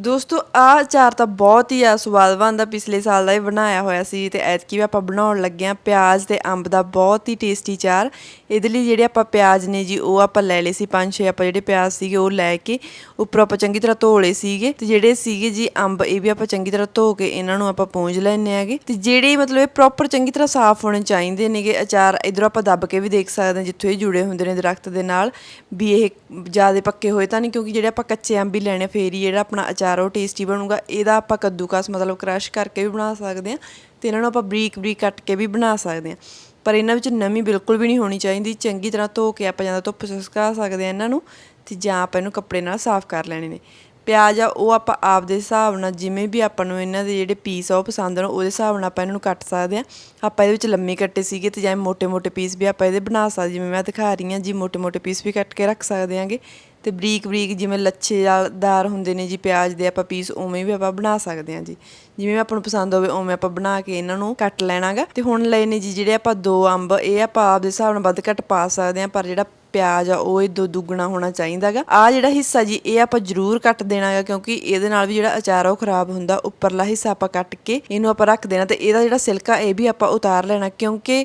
ਦੋਸਤੋ ਆ ਅਚਾਰ ਤਾਂ ਬਹੁਤ ਹੀ ਆ ਸਵਾਦ ਬਣਦਾ ਪਿਛਲੇ ਸਾਲ ਦਾ ਇਹ ਬਣਾਇਆ ਹੋਇਆ ਸੀ ਤੇ ਐਤਕੀ ਵੀ ਆਪਾਂ ਬਣਾਉਣ ਲੱਗੇ ਆ ਪਿਆਜ਼ ਤੇ ਅੰਬ ਦਾ ਬਹੁਤ ਹੀ ਟੇਸਟੀ ਚਾਰ ਇਹਦੇ ਲਈ ਜਿਹੜੇ ਆਪਾਂ ਪਿਆਜ਼ ਨੇ ਜੀ, ਉਹ ਆਪਾਂ ਲੈ ਲਏ ਸੀ ਪੰਜ ਛੇ ਆਪਾਂ ਜਿਹੜੇ ਪਿਆਜ਼ ਸੀਗੇ ਉਹ ਲੈ ਕੇ ਉੱਪਰ ਆਪਾਂ ਚੰਗੀ ਤਰ੍ਹਾਂ ਧੋ ਲਏ ਸੀਗੇ। ਤੇ ਜਿਹੜੇ ਸੀਗੇ ਜੀ ਅੰਬ, ਇਹ ਵੀ ਆਪਾਂ ਚੰਗੀ ਤਰ੍ਹਾਂ ਧੋ ਕੇ ਇਹਨਾਂ ਨੂੰ ਆਪਾਂ ਪੂੰਝ ਲੈਣੇ ਆਗੇ ਤੇ ਜਿਹੜੇ ਮਤਲਬ ਇਹ ਪ੍ਰੋਪਰ ਚੰਗੀ ਤਰ੍ਹਾਂ ਸਾਫ਼ ਹੋਣੇ ਚਾਹੀਦੇ ਨੇਗੇ ਅਚਾਰ, ਇਧਰੋਂ ਆਪਾਂ ਦੱਬ ਕੇ ਵੀ ਦੇਖ ਸਕਦੇ ਹਾਂ ਜਿੱਥੋਂ ਇਹ ਜੁੜੇ ਹੁੰਦੇ ਨੇ ਦਰਖਤ ਦੇ ਨਾਲ। ਵੀ ਇਹ ਜ਼ਿਆਦਾ ਪੱਕੇ ਹੋਏ ਤਾਂ ਨਹੀਂ, ਕਿਉਂਕਿ ਜਿਹੜੇ ਆਪਾਂ ਕੱਚੇ ਅੰਬ ਹੀ ਲੈਣੇ ਫੇਰ ਹੀ ਜਿਹੜਾ ਆਪਣਾ ਅਚਾਰ ਤਿਆਰ ਉਹ ਟੇਸਟੀ ਬਣੂਗਾ, ਇਹਦਾ ਆਪਾਂ ਕੱਦੂਕਸ ਮਤਲਬ ਕਰਸ਼ ਕਰਕੇ ਵੀ ਬਣਾ ਸਕਦੇ ਆ ਤੇ ਇਹਨਾਂ ਨੂੰ ਆਪਾਂ ਬਰੀਕ ਬਰੀਕ ਕੱਟ ਕੇ ਵੀ ਬਣਾ ਸਕਦੇ ਆ ਪਰ ਇਹਨਾਂ ਵਿੱਚ ਨਮੀ ਬਿਲਕੁਲ ਵੀ ਨਹੀਂ ਹੋਣੀ ਚਾਹੀਦੀ, ਚੰਗੀ ਤਰ੍ਹਾਂ ਧੋ ਕੇ ਆਪਾਂ ਜਾਂਦਾ ਧੁੱਪ ਸੁਕਾ ਸਕਦੇ ਆ ਇਹਨਾਂ ਨੂੰ ਤੇ ਜਾਂ ਆਪਾਂ ਇਹਨੂੰ ਕੱਪੜੇ ਨਾਲ ਸਾਫ਼ ਕਰ ਲੈਣੇ ਨੇ। ਪਿਆਜ਼ ਆ, ਉਹ ਆਪਾਂ ਆਪ ਦੇ ਹਿਸਾਬ ਨਾਲ ਜਿਵੇਂ ਵੀ ਆਪਾਂ ਨੂੰ ਇਹਨਾਂ ਦੇ ਜਿਹੜੇ ਪੀਸ ਆ ਉਹ ਪਸੰਦ ਆਉਣ ਉਹਦੇ ਹਿਸਾਬ ਨਾਲ ਆਪਾਂ ਇਹਨਾਂ ਨੂੰ ਕੱਟ ਸਕਦੇ ਆ ਆਪਾਂ ਇਹਦੇ ਵਿੱਚ ਲੰਮੇ ਕੱਟੇ ਸੀਗੇ ਤੇ ਜਾਂ ਮੋٹے ਮੋٹے ਪੀਸ ਵੀ ਆਪਾਂ ਇਹਦੇ ਬਣਾ ਸਕਦੇ ਜਿਵੇਂ ਮੈਂ ਦਿਖਾ ਰਹੀ ਹਾਂ, ਜੀ ਮੋٹے ਮੋٹے ਪੀਸ ਵੀ ਕੱਟ ਕੇ ਰੱਖ ਸਕਦੇ ਆਂਗੇ ਤੇ ਬਰੀਕ ਬਰੀਕ ਜਿਵੇਂ ਲੱਛੇਦਾਰ ਹੁੰਦੇ ਨੇ ਜੀ, ਪਿਆਜ਼ ਦੇ ਆਪਾਂ ਪੀਸ ਉਵੇਂ ਵੀ ਆਪਾਂ ਬਣਾ ਸਕਦੇ ਹਾਂ ਜੀ। ਜਿਵੇਂ ਆਪਾਂ ਨੂੰ ਪਸੰਦ ਹੋਵੇ ਉਵੇਂ ਆਪਾਂ ਬਣਾ ਕੇ ਇਹਨਾਂ ਨੂੰ ਕੱਟ ਲੈਣਾਗਾ। ਤੇ ਹੁਣ ਲਏ ਨੇ ਜੀ, ਜਿਹੜੇ ਆਪਾਂ ਦੋ ਅੰਬ, ਇਹ ਆਪਾਂ ਆਪਦੇ ਹਿਸਾਬ ਨਾਲ ਵੱਧ ਘੱਟ ਪਾ ਸਕਦੇ ਹਾਂ, ਪਰ ਜਿਹੜਾ ਪਿਆਜ਼ ਆ, ਉਹ ਇਹ ਦੋ ਦੁੱਗਣਾ ਹੋਣਾ ਚਾਹੀਦਾਗਾ ਆ ਜਿਹੜਾ ਹਿੱਸਾ ਜੀ, ਇਹ ਆਪਾਂ ਜ਼ਰੂਰ ਕੱਟ ਦੇਣਾਗਾ ਕਿਉਂਕਿ ਇਹਦੇ ਨਾਲ ਵੀ ਜਿਹੜਾ ਅਚਾਰ ਆ, ਉਹ ਖਰਾਬ ਹੁੰਦਾ। ਉੱਪਰਲਾ ਹਿੱਸਾ ਆਪਾਂ ਕੱਟ ਕੇ ਇਹਨੂੰ ਆਪਾਂ ਰੱਖ ਦੇਣਾ ਤੇ ਇਹਦਾ ਜਿਹੜਾ ਸਿਲਕਾ, ਇਹ ਵੀ ਆਪਾਂ ਉਤਾਰ ਲੈਣਾ, ਕਿਉਂਕਿ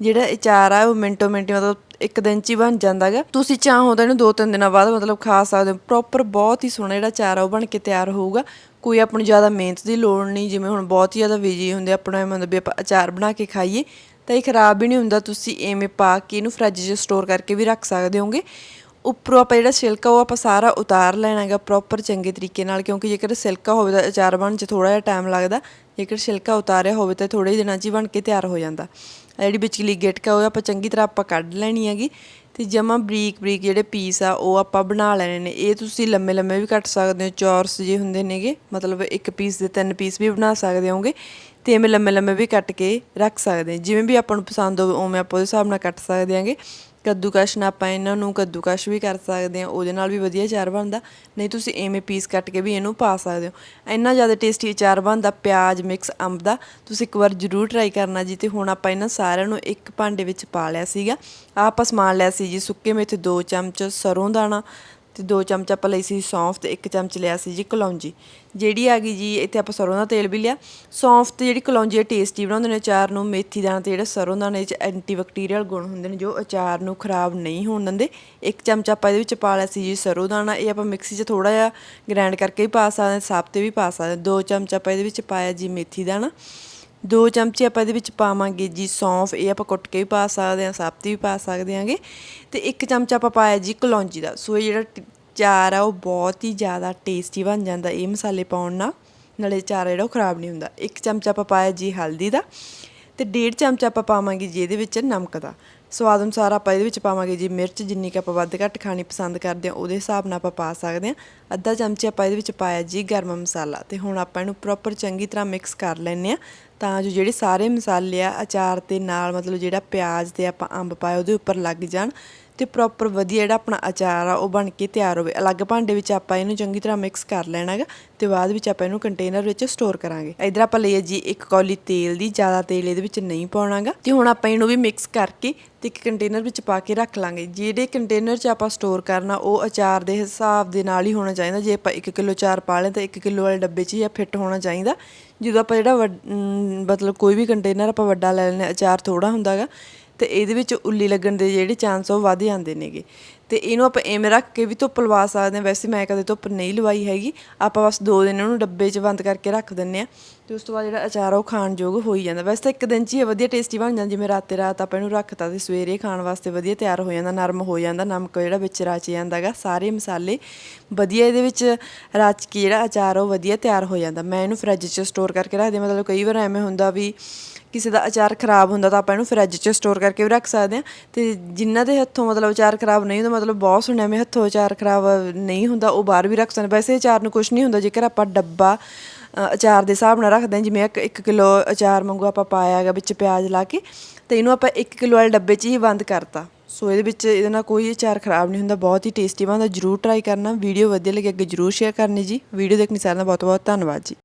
ਜਿਹੜਾ ਅਚਾਰ ਆ, ਉਹ ਮਿੰਟੋ ਮਿੰਟ ਮਤਲਬ ਇੱਕ ਦਿਨ ਚ ਹੀ ਬਣ ਜਾਂਦਾਗਾ ਤੁਸੀਂ ਚਾਹੋ ਤਾਂ ਇਹਨੂੰ ਦੋ ਤਿੰਨ ਦਿਨਾਂ ਬਾਅਦ ਮਤਲਬ ਖਾ ਸਕਦੇ ਹੋ। ਪ੍ਰੋਪਰ ਬਹੁਤ ਹੀ ਸੋਹਣਾ ਜਿਹੜਾ ਅਚਾਰ ਆ, ਉਹ ਬਣ ਕੇ ਤਿਆਰ ਹੋਊਗਾ। ਕੋਈ ਆਪਣੀ ਜ਼ਿਆਦਾ ਮਿਹਨਤ ਦੀ ਲੋੜ ਨਹੀਂ, ਜਿਵੇਂ ਹੁਣ ਬਹੁਤ ਹੀ ਜ਼ਿਆਦਾ ਬਿਜ਼ੀ ਹੁੰਦੇ ਆਪਣਾ ਮਤਲਬ ਵੀ ਆਪਾਂ ਅਚਾਰ ਬਣਾ ਕੇ ਖਾਈਏ। ਤਾਂ ਇਹ ਖਰਾਬ ਵੀ ਨਹੀਂ ਹੁੰਦਾ, ਤੁਸੀਂ ਐਵੇਂ ਪਾ ਕੇ ਇਹਨੂੰ ਫ੍ਰਿਜ 'ਚ ਸਟੋਰ ਕਰਕੇ ਵੀ ਰੱਖ ਸਕਦੇ ਹੋਗੇ। ਉੱਪਰੋਂ ਆਪਾਂ ਜਿਹੜਾ ਸਿਲਕਾ, ਉਹ ਆਪਾਂ ਸਾਰਾ ਉਤਾਰ ਲੈਣਾ ਹੈਗਾ ਪ੍ਰੋਪਰ ਚੰਗੇ ਤਰੀਕੇ ਨਾਲ, ਕਿਉਂਕਿ ਜੇਕਰ ਸਿਲਕਾ ਹੋਵੇ ਤਾਂ ਅਚਾਰ ਬਣਨ 'ਚ ਥੋੜਾ ਜਿਹਾ ਟਾਈਮ ਲੱਗਦਾ, ਜੇਕਰ ਸਿਲਕਾ ਉਤਾਰਿਆ ਹੋਵੇ ਤਾਂ ਥੋੜੇ ਹੀ ਦਿਨਾਂ 'ਚ ਹੀ ਬਣ ਕੇ ਤਿਆਰ ਹੋ ਜਾਂਦਾ। ਜਿਹੜੀ ਵਿਚਲੀ ਗਿਟਕਾ ਉਹ ਆਪਾਂ ਚੰਗੀ ਤਰ੍ਹਾਂ ਆਪਾਂ ਕੱਢ ਲੈਣੀ ਹੈਗੀ, ਤੇ ਜਮਾ ਬਰੀਕ ਬਰੀਕ ਜਿਹੜੇ ਪੀਸ ਆ, ਉਹ ਆਪਾਂ ਬਣਾ ਲੈਣੇ ਨੇ। ਇਹ ਤੁਸੀਂ ਲੰਮੇ ਲੰਮੇ ਵੀ ਕੱਟ ਸਕਦੇ ਹੋ, ਚੌਰਸ ਜੇ ਹੁੰਦੇ ਨੇਗੇ, ਮਤਲਬ ਇੱਕ ਪੀਸ ਦੇ ਤਿੰਨ ਪੀਸ ਵੀ ਬਣਾ ਸਕਦੇ ਹੋਗੇ। ਤੇ ਐਵੇਂ ਲੰਮੇ ਲੰਮੇ ਵੀ ਕੱਟ ਕੇ ਰੱਖ ਸਕਦੇ ਜਿਵੇਂ ਵੀ ਆਪਾਂ ਨੂੰ ਪਸੰਦ ਹੋਵੇ, ਉਵੇਂ ਆਪਾਂ ਉਹਦੇ ਹਿਸਾਬ ਨਾਲ ਕੱਟ ਸਕਦੇ ਹਾਂਗੇ। ਕੱਦੂਕਸ਼ ਨਾਲ ਆਪਾਂ ਇਹਨਾਂ ਨੂੰ ਕੱਦੂਕਸ਼ ਵੀ ਕਰ ਸਕਦੇ ਹਾਂ। ਉਹਦੇ ਨਾਲ ਵੀ ਵਧੀਆ ਅਚਾਰ ਬਣਦਾ। ਨਹੀਂ, ਤੁਸੀਂ ਐਵੇਂ ਪੀਸ ਕੱਟ ਕੇ ਵੀ ਇਹਨੂੰ ਪਾ ਸਕਦੇ ਹੋ। ਇੰਨਾ ਜ਼ਿਆਦਾ ਟੇਸਟੀ ਅਚਾਰ ਬਣਦਾ, ਪਿਆਜ਼ ਮਿਕਸ ਅੰਬ ਦਾ। ਤੁਸੀਂ ਇੱਕ ਵਾਰ ਜ਼ਰੂਰ ਟਰਾਈ ਕਰਨਾ ਜੀ। ਤੇ ਹੁਣ ਆਪਾਂ ਇਹਨਾਂ ਸਾਰਿਆਂ ਨੂੰ ਇੱਕ ਭਾਂਡੇ ਵਿੱਚ ਪਾ ਲਿਆ ਸੀਗਾ। ਆ ਆਪਾਂ ਸਮਾਨ ਲਿਆ ਸੀ ਜੀ, ਸੁੱਕੇ ਮੇਥੇ 2 ਚਮਚ ਸਰੋਂ ਦਾਣਾ ਤੇ 2 ਚਮਚ ਆਪਾਂ ਲਈ ਸੀ ਸੌਂਫ ਤੇ 1 ਚਮਚ ਲਿਆ ਸੀ ਜੀ ਕਲੌਂਜੀ। ਜਿਹੜੀ ਆ ਗਈ ਜੀ, ਇੱਥੇ ਆਪਾਂ ਸਰੋਂ ਦਾ ਤੇਲ ਵੀ ਲਿਆ। ਸੌਂਫ ਤੇ ਜਿਹੜੀ ਕਲੌਂਜੀ ਟੇਸਟੀ ਬਣਾਉਂਦੇ ਨੇ ਅਚਾਰ ਨੂੰ। ਮੇਥੀ ਦਾਣਾ ਤੇ ਜਿਹੜਾ ਸਰੋਂ ਦਾਣੇ ਵਿੱਚ ਐਂਟੀਬੈਕਟੀਰੀਅਲ ਗੁਣ ਹੁੰਦੇ ਨੇ ਜੋ ਅਚਾਰ ਨੂੰ ਖਰਾਬ ਨਹੀਂ ਹੋਣ ਦਿੰਦੇ। 1 ਚਮਚ ਆਪਾਂ ਇਹਦੇ ਵਿੱਚ ਪਾ ਲਿਆ ਸੀ ਜੀ ਸਰੋਂ ਦਾਣਾ। ਇਹ ਆਪਾਂ ਮਿਕਸੀ 'ਚ ਥੋੜਾ ਜਿਹਾ ਗ੍ਰਾਈਂਡ ਕਰਕੇ ਵੀ ਪਾ ਸਕਦੇ ਹਾਂ ਸਾਬ ਤੇ ਵੀ ਪਾ ਸਕਦੇ ਹਾਂ। 2 ਚਮਚ ਆਪਾਂ ਇਹਦੇ ਵਿੱਚ ਪਾਇਆ ਜੀ ਮੇਥੀ ਦਾਣਾ। ਦੋ ਚਮਚੇ ਆਪਾਂ ਇਹਦੇ ਵਿੱਚ ਪਾਵਾਂਗੇ ਜੀ ਸੌਂਫ, ਇਹ ਆਪਾਂ ਕੁੱਟ ਕੇ ਵੀ ਪਾ ਸਕਦੇ ਹਾਂ, ਸਾਬਤੀ ਵੀ ਪਾ ਸਕਦੇ ਹਾਂਗੇ। ਤੇ ਇੱਕ ਚਮਚਾ ਆਪਾਂ ਪਾਇਆ ਜੀ ਕਲੌਂਜੀ ਦਾ। ਸੋ ਇਹ ਜਿਹੜਾ ਚਾਰ ਆ, ਉਹ ਬਹੁਤ ਹੀ ਜ਼ਿਆਦਾ ਟੇਸਟੀ ਬਣ ਜਾਂਦਾ ਇਹ ਮਸਾਲੇ ਪਾਉਣ ਨਾਲ। ਨਾਲੇ ਚਾਰ ਜਿਹੜਾ ਉਹ ਖਰਾਬ ਨਹੀਂ ਹੁੰਦਾ। ਇੱਕ ਚਮਚਾ ਆਪਾਂ ਪਾਇਆ ਜੀ ਹਲਦੀ ਦਾ। ਤੇ ਡੇਢ ਚਮਚਾ ਆਪਾਂ ਪਾਵਾਂਗੇ ਜੀ ਇਹਦੇ ਵਿੱਚ ਨਮਕ ਦਾ। ਸਵਾਦ ਅਨੁਸਾਰ ਆਪਾਂ ਇਹਦੇ ਵਿੱਚ ਪਾਵਾਂਗੇ ਜੀ ਮਿਰਚ, ਜਿੰਨੀ ਕਿ ਆਪਾਂ ਵੱਧ ਘੱਟ ਖਾਣੀ ਪਸੰਦ ਕਰਦੇ ਹਾਂ, ਉਹਦੇ ਹਿਸਾਬ ਨਾਲ ਆਪਾਂ ਪਾ ਸਕਦੇ ਹਾਂ। ਅੱਧਾ ਚਮਚਾ ਆਪਾਂ ਇਹਦੇ ਵਿੱਚ ਪਾਇਆ ਜੀ ਗਰਮ ਮਸਾਲਾ ਤੇ ਹੁਣ ਆਪਾਂ ਇਹਨੂੰ ਪ੍ਰੋਪਰ ਚੰਗੀ ਤਰ੍ਹਾਂ ਮਿਕਸ ਕਰ ਲੈਣੇ ਆ ਤਾਂ ਜੋ ਜਿਹੜੇ ਸਾਰੇ ਮਸਾਲੇ ਆ, ਅਚਾਰ ਤੇ ਨਾਲ ਮਤਲਬ ਜਿਹੜਾ ਪਿਆਜ਼ ਤੇ ਆਪਾਂ ਅੰਬ ਪਾਇਆ ਉਹਦੇ ਉੱਪਰ ਲੱਗ ਜਾਣ। ਤੇ ਪ੍ਰੋਪਰ ਵਧੀਆ ਜਿਹੜਾ ਆਪਣਾ ਅਚਾਰ ਆ, ਉਹ ਬਣ ਕੇ ਤਿਆਰ ਹੋਵੇ। ਅਲੱਗ ਭਾਂਡੇ ਵਿੱਚ ਆਪਾਂ ਇਹਨੂੰ ਚੰਗੀ ਤਰ੍ਹਾਂ ਮਿਕਸ ਕਰ ਲੈਣਾ ਹੈਗਾ ਤੇ ਬਾਅਦ ਵਿੱਚ ਆਪਾਂ ਇਹਨੂੰ ਕੰਟੇਨਰ ਵਿੱਚ ਸਟੋਰ ਕਰਾਂਗੇ। ਇਧਰ ਆਪਾਂ ਲਈਏ ਜੀ ਇੱਕ ਕੌਲੀ ਤੇਲ ਦੀ, ਜ਼ਿਆਦਾ ਤੇਲ ਇਹਦੇ ਵਿੱਚ ਨਹੀਂ ਪਾਉਣਾਗਾ ਤੇ ਹੁਣ ਆਪਾਂ ਇਹਨੂੰ ਵੀ ਮਿਕਸ ਕਰਕੇ ਤੇ ਇੱਕ ਕੰਟੇਨਰ ਵਿੱਚ ਪਾ ਕੇ ਰੱਖ ਲਾਂਗੇ। ਜਿਹੜੇ ਕੰਟੇਨਰ 'ਚ ਆਪਾਂ ਸਟੋਰ ਕਰਨਾ, ਉਹ ਅਚਾਰ ਦੇ ਹਿਸਾਬ ਦੇ ਨਾਲ ਹੀ ਹੋਣਾ ਚਾਹੀਦਾ। ਜੇ ਆਪਾਂ 1 ਕਿਲੋ ਚਾਰ ਪਾ ਲੇ ਤਾਂ 1 ਕਿਲੋ ਵਾਲੇ ਡੱਬੇ 'ਚ ਹੀ ਫਿੱਟ ਹੋਣਾ ਚਾਹੀਦਾ। ਜਦੋਂ ਆਪਾਂ ਜਿਹੜਾ ਮਤਲਬ ਕੋਈ ਵੀ ਕੰਟੇਨਰ ਆਪਾਂ ਵੱਡਾ ਲੈ ਲੈਣੇ ਅਚਾਰ ਥੋੜਾ ਹੁੰਦਾਗਾ ਤੇ ਇਹਦੇ ਵਿੱਚ ਉੱਲੀ ਲੱਗਣ ਦੇ ਜਿਹੜੇ ਚਾਂਸ ਉਹ ਵੱਧ ਜਾਂਦੇ ਨੇਗੇ। ਤੇ ਇਹਨੂੰ ਆਪਾਂ ਐਵੇਂ ਰੱਖ ਕੇ ਵੀ ਧੁੱਪ ਲਵਾ ਸਕਦੇ ਹਾਂ। ਵੈਸੇ ਮੈਂ ਕਦੇ ਧੁੱਪ ਨਹੀਂ ਲਵਾਈ ਹੈਗੀ। ਆਪਾਂ ਬਸ ਦੋ ਦਿਨ ਉਹਨੂੰ ਡੱਬੇ 'ਚ ਬੰਦ ਕਰਕੇ ਰੱਖ ਦਿੰਨੇ ਆ ਤੇ ਉਸ ਤੋਂ ਬਾਅਦ ਜਿਹੜਾ ਅਚਾਰ ਉਹ ਖਾਣ ਯੋਗ ਹੋ ਹੀ ਜਾਂਦਾ। ਵੈਸੇ ਤਾਂ ਇੱਕ ਦਿਨ 'ਚ ਹੀ ਵਧੀਆ ਟੇਸਟੀ ਬਣ ਜਾਂਦਾ। ਜਿਵੇਂ ਰਾਤੇ ਰਾਤ ਆਪਾਂ ਇਹਨੂੰ ਰੱਖਤਾ ਤੇ ਸਵੇਰੇ ਖਾਣ ਵਾਸਤੇ ਵਧੀਆ ਤਿਆਰ ਹੋ ਜਾਂਦਾ, ਨਰਮ ਹੋ ਜਾਂਦਾ। ਨਮਕ ਜਿਹੜਾ ਵਿੱਚ ਰਚ ਜਾਂਦਾਗਾ ਸਾਰੇ ਮਸਾਲੇ। ਵਧੀਆ ਇਹਦੇ ਵਿੱਚ ਰਚ ਕੇ ਜਿਹੜਾ ਅਚਾਰ ਉਹ ਵਧੀਆ ਤਿਆਰ ਹੋ ਜਾਂਦਾ। ਮੈਂ ਇਹਨੂੰ ਫਰਿੱਜ 'ਚ ਸਟੋਰ ਕਰਕੇ ਰੱਖਦੀ ਮਤਲਬ ਕਈ ਵਾਰ ਐਵੇਂ ਹੁੰਦਾ ਵੀ ਕਿਸੇ ਦਾ ਅਚਾਰ ਖਰਾਬ ਹੁੰਦਾ ਤਾਂ ਆਪਾਂ ਇਹਨੂੰ ਫਰਿੱਜ 'ਚ ਸਟੋਰ ਕਰਕੇ ਵੀ ਰੱਖ ਸਕਦੇ ਹਾਂ। ਤੇ ਜਿਨ੍ਹਾਂ ਦੇ ਹੱਥੋਂ ਮਤਲਬ ਅਚਾਰ ਖਰਾਬ ਨਹੀਂ ਹੁੰਦਾ, ਮਤਲਬ ਬਹੁਤ ਸੁਣਿਆ ਮੈਂ ਹੱਥੋਂ ਅਚਾਰ ਖਰਾਬ ਨਹੀਂ ਹੁੰਦਾ, ਉਹ ਬਾਹਰ ਵੀ ਰੱਖ ਸਕਦੇ ਵੈਸੇ ਅਚਾਰ ਨੂੰ ਕੁਝ ਨਹੀਂ ਹੁੰਦਾ, ਜੇਕਰ ਆਪਾਂ ਡੱਬਾ ਅਚਾਰ ਦੇ ਹਿਸਾਬ ਨਾਲ ਰੱਖਦੇ ਹਾਂ, ਜਿਵੇਂ ਇੱਕ 1 ਕਿਲੋ ਅਚਾਰ ਮੰਗੂ ਆਪਾਂ ਪਾਇਆ ਹੈਗਾ ਵਿੱਚ ਪਿਆਜ਼ ਲਾ ਕੇ, ਤੇ ਇਹਨੂੰ ਆਪਾਂ 1 ਕਿਲੋ ਵਾਲੇ ਡੱਬੇ 'ਚ ਹੀ ਬੰਦ ਕਰਤਾ। ਸੋ ਇਹਦੇ ਵਿੱਚ ਇਹਦੇ ਨਾਲ ਕੋਈ ਅਚਾਰ ਖਰਾਬ ਨਹੀਂ ਹੁੰਦਾ, ਬਹੁਤ ਹੀ ਟੇਸਟੀ ਬਣਦਾ, ਜਰੂਰ ਟਰਾਈ ਕਰਨਾ, ਵੀਡੀਓ ਵਧੀਆ ਲੱਗੇ ਅੱਗੇ ਜਰੂਰ ਸ਼ੇਅਰ ਕਰਨੀ ਜੀ। ਵੀਡੀਓ ਦੇਖਣੀ ਸਾਰਿਆਂ ਦਾ ਬਹੁਤ ਬਹੁਤ ਧੰਨਵਾਦ ਜੀ।